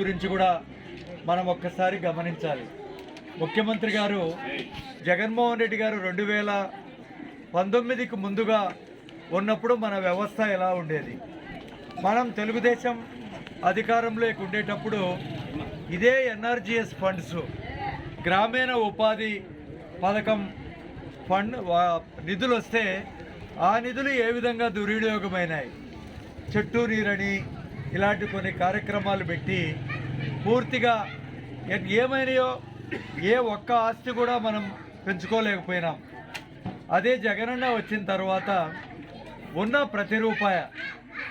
గురించి కూడా మనం ఒక్కసారి గమనించాలి. ముఖ్యమంత్రి గారు జగన్మోహన్ రెడ్డి గారు రెండు వేల పంతొమ్మిదికి ముందుగా ఉన్నప్పుడు మన వ్యవస్థ ఎలా ఉండేది? మనం తెలుగుదేశం అధికారంలోకి ఉండేటప్పుడు ఇదే ఎన్ఆర్జిఎస్ ఫండ్స్ గ్రామీణ ఉపాధి పథకం ఫండ్ నిధులు వస్తే ఆ నిధులు ఏ విధంగా దుర్వినియోగమైనాయి? చెట్టు నీరని ఇలాంటి కొన్ని కార్యక్రమాలు పెట్టి పూర్తిగా ఏమైనాయో ఏ ఒక్క ఆస్తి కూడా మనం పెంచుకోలేకపోయినాం. అదే జగనన్న వచ్చిన తర్వాత ఉన్న ప్రతి రూపాయ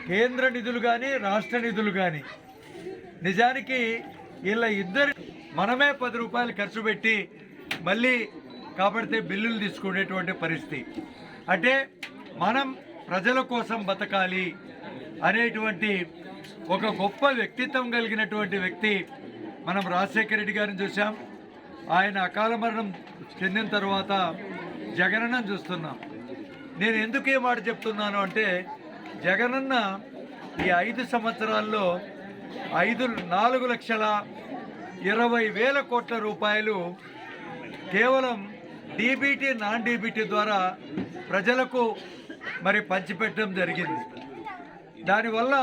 కేంద్ర నిధులు కానీ రాష్ట్ర నిధులు కానీ నిజానికి వీళ్ళ ఇద్దరు మనమే పది రూపాయలు ఖర్చు పెట్టి మళ్ళీ కాబడితే బిల్లులు తీసుకునేటువంటి పరిస్థితి. అంటే మనం ప్రజల కోసం బతకాలి అనేటువంటి ఒక గొప్ప వ్యక్తిత్వం కలిగినటువంటి వ్యక్తి మనం రాజశేఖర రెడ్డి గారిని చూసాం ఆయన అకాల మరణం చెందిన తర్వాత జగనన్న చూస్తున్నాం. నేను ఎందుకు ఏ మాట చెప్తున్నాను అంటే జగనన్న ఈ ఐదు సంవత్సరాల్లో ఐదు నాలుగు లక్షల ఇరవై వేల కోట్ల రూపాయలు కేవలం డీబీటీ నాన్ డీబీటీ ద్వారా ప్రజలకు మరి పంచిపెట్టడం జరిగింది. దానివల్ల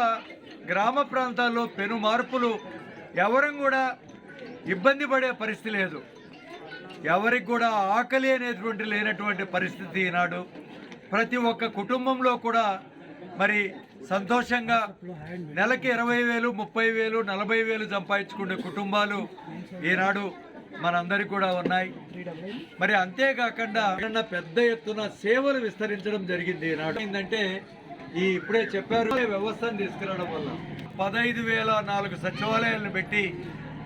గ్రామ ప్రాంతాల్లో పెను మార్పులు ఎవరం కూడా ఇబ్బంది పడే పరిస్థితి లేదు. ఎవరికి కూడా ఆకలి అనేటువంటి లేనటువంటి పరిస్థితి ఈనాడు. ప్రతి ఒక్క కుటుంబంలో కూడా మరి సంతోషంగా నెలకి ఇరవై వేలు ముప్పై వేలు నలభై వేలు సంపాదించుకునే కుటుంబాలు ఈనాడు మనందరికీ కూడా ఉన్నాయి. మరి అంతేకాకుండా పెద్ద ఎత్తున సేవలు విస్తరించడం జరిగింది ఈనాడు. ఏంటంటే ఈ ఇప్పుడే చెప్పారు వ్యవస్థను తీసుకురావడం వల్ల. పదహైదు వేల నాలుగు సచివాలయాలను పెట్టి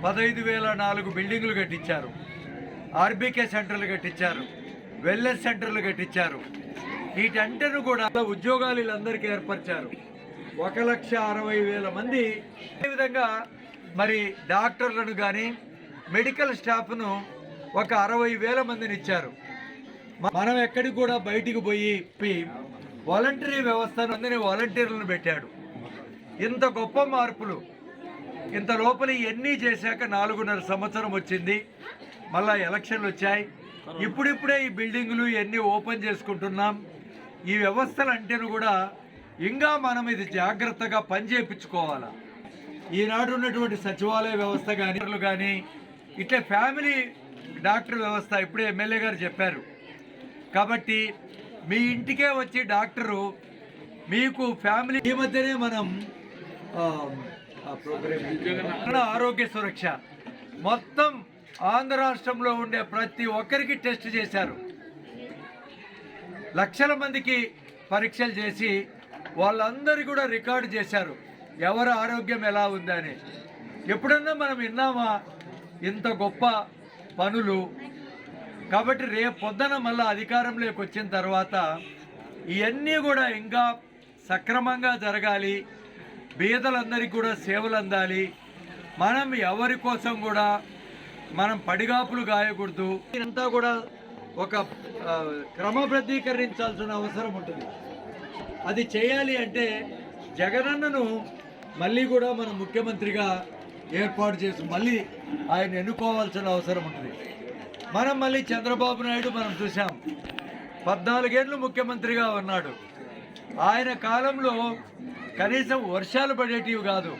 పదహైదు వేల నాలుగు బిల్డింగులు కట్టించారు. ఆర్బీకే సెంటర్లు కట్టించారు. వెల్నెస్ సెంటర్లు కట్టించారు. వీటంటను కూడా ఉద్యోగాలు వీళ్ళందరికీ ఏర్పరిచారు. ఒక లక్ష అరవై వేల మంది అదేవిధంగా మరి డాక్టర్లను కానీ మెడికల్ స్టాఫ్ను ఒక అరవై వేల మందిని ఇచ్చారు. మనం ఎక్కడికి కూడా బయటికి పోయి వాలంటరీ వ్యవస్థను అందరినీ వాలంటీర్లను పెట్టాడు. ఇంత గొప్ప మార్పులు ఇంత లోపల ఇవన్నీ చేశాక నాలుగున్నర సంవత్సరం వచ్చింది మళ్ళా ఎలక్షన్లు వచ్చాయి. ఇప్పుడిప్పుడే ఈ బిల్డింగులు ఇవన్నీ ఓపెన్ చేసుకుంటున్నాం ఈ వ్యవస్థలు అంటేను కూడా ఇంకా మనం ఇది జాగ్రత్తగా పనిచేయించుకోవాలా ఈనాడు ఉన్నటువంటి సచివాలయ వ్యవస్థ కానీ కానీ ఇట్లా ఫ్యామిలీ డాక్టర్ వ్యవస్థ ఇప్పుడే ఎమ్మెల్యే గారు చెప్పారు. కాబట్టి మీ ఇంటికే వచ్చి డాక్టరు మీకు ఫ్యామిలీ ఈ మధ్యనే మనం ఆరోగ్య సురక్ష. మొత్తం ఆంధ్ర రాష్ట్రంలో ఉండే ప్రతి ఒక్కరికి టెస్ట్ చేశారు. లక్షల మందికి పరీక్షలు చేసి వాళ్ళందరూ కూడా రికార్డు చేశారు. ఎవరి ఆరోగ్యం ఎలా ఉందని. ఎప్పుడన్నా మనం విన్నామా? ఇంత గొప్ప పనులు కాబట్టి రేపు పొద్దున మళ్ళీ అధికారంలోకి వచ్చిన తర్వాత ఇవన్నీ కూడా ఇంకా సక్రమంగా జరగాలి. బీదలందరికీ కూడా సేవలు అందాలి. మనం ఎవరి కోసం కూడా మనం పడిగాపులు గాయకూడదు. ఇదంతా కూడా ఒక క్రమబద్ధీకరించాల్సిన అవసరం ఉంటుంది. అది చేయాలి అంటే జగనన్నను మళ్ళీ కూడా మనం ముఖ్యమంత్రిగా ఏర్పాటు చేసి మళ్ళీ ఆయన ఎన్నుకోవాల్సిన అవసరం ఉంటుంది. మనం మళ్ళీ చంద్రబాబు నాయుడు మనం చూసాం పద్నాలుగేళ్ళు ముఖ్యమంత్రిగా ఉన్నాడు. ఆయన కాలంలో కనీసం వర్షాలు పడేటివి కాదు.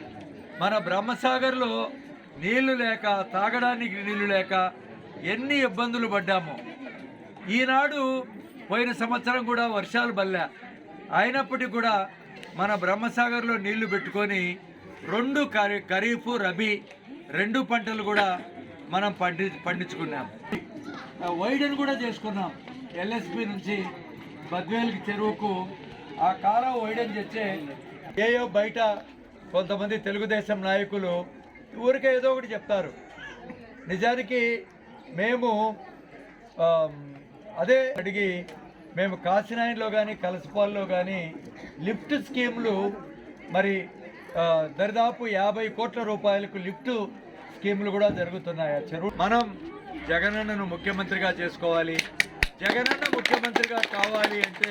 మన బ్రహ్మసాగర్లో నీళ్ళు లేక తాగడానికి నీళ్ళు లేక ఎన్ని ఇబ్బందులు పడ్డామో. ఈనాడు పోయిన సంవత్సరం కూడా వర్షాలు బల్లే అయినప్పటికీ కూడా మన బ్రహ్మసాగర్లో నీళ్ళు పెట్టుకొని రెండు ఖరీ ఖరీఫ్ రబీ రెండు పంటలు కూడా మనం పండి పండించుకున్నాం. వైడన్ కూడా చేసుకున్నాం. ఎల్ఎస్పి నుంచి బద్వేల్కి చెరువుకు ఆ కాలం వైడన్ చేస్తే ఏయో బయట కొంతమంది తెలుగుదేశం నాయకులు ఊరికే ఏదో ఒకటి చెప్తారు. నిజానికి మేము అదే అడిగి మేము కాశీనాయన్లో కానీ కలసపాల్లో కానీ లిఫ్ట్ స్కీమ్లు మరి దరిదాపు యాభై కోట్ల రూపాయలకు లిఫ్ట్ స్కీములు కూడా జరుగుతున్నాయి. చెరువు మనం జగనన్నను ముఖ్యమంత్రిగా చేసుకోవాలి. జగనన్న ముఖ్యమంత్రిగా కావాలి అంటే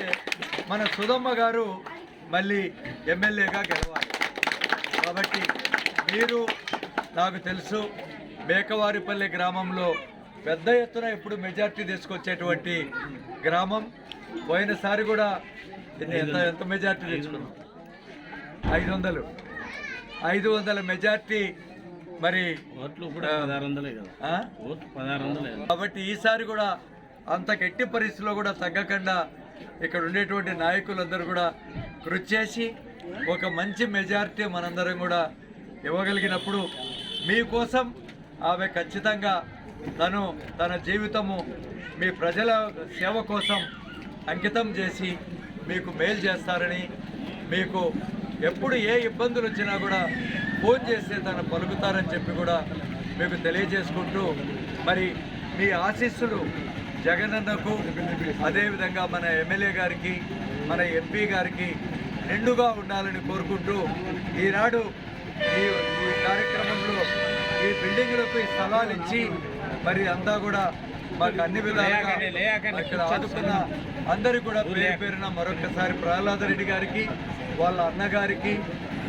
మన సుధమ్మ గారు మళ్ళీ ఎమ్మెల్యేగా గెలవాలి. కాబట్టి మీరు నాకు తెలుసు మేకవారిపల్లి గ్రామంలో పెద్ద ఎత్తున ఇప్పుడు మెజార్టీ తీసుకొచ్చేటువంటి గ్రామం. పోయినసారి కూడా ఎంత ఎంత మెజార్టీ తెచ్చుకున్నాం ఐదు వందలు. ఐదు వందల మెజార్టీ మరి ఓట్లు కూడా పదహారు వందలే కదా ఆ? ఓట్లు పదహారు వందలే కాబట్టి ఈసారి కూడా అంత గట్టి పరిస్థితిలో కూడా తగ్గకుండా ఇక్కడ ఉండేటువంటి నాయకులందరూ కూడా కృషి చేసి ఒక మంచి మెజారిటీ మనందరం కూడా ఇవ్వగలిగినప్పుడు మీకోసం ఆమె ఖచ్చితంగా తను తన జీవితము మీ ప్రజల సేవ కోసం అంకితం చేసి మీకు మేలు చేస్తారని మీకు ఎప్పుడు ఏ ఇబ్బందులు వచ్చినా కూడా ఫోన్ చేస్తే తను పలుకుతారని చెప్పి కూడా మీకు తెలియజేసుకుంటూ మరి మీ ఆశీస్సులు జగనన్నకు అదేవిధంగా మన ఎమ్మెల్యే గారికి మన ఎంపీ గారికి నిండుగా ఉండాలని కోరుకుంటూ ఈనాడు ఈ ఈ కార్యక్రమంలో ఈ బిల్డింగ్లకు ఈ స్థలాలు ఇచ్చి మరి అంతా కూడా మాకు అన్ని విధాలుగా ఇక్కడ ఆదుకున్న అందరికీ కూడా పేరు పేరున మరొకసారి ప్రహ్లాద రెడ్డి గారికి వాళ్ళ అన్నగారికి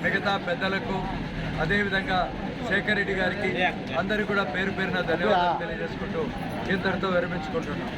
మిగతా పెద్దలకు అదేవిధంగా శేఖర్ రెడ్డి గారికి అందరికీ కూడా పేరు పేరున ధన్యవాదాలు తెలియజేసుకుంటూ ఇంతటితో విరమించుకుంటున్నాం.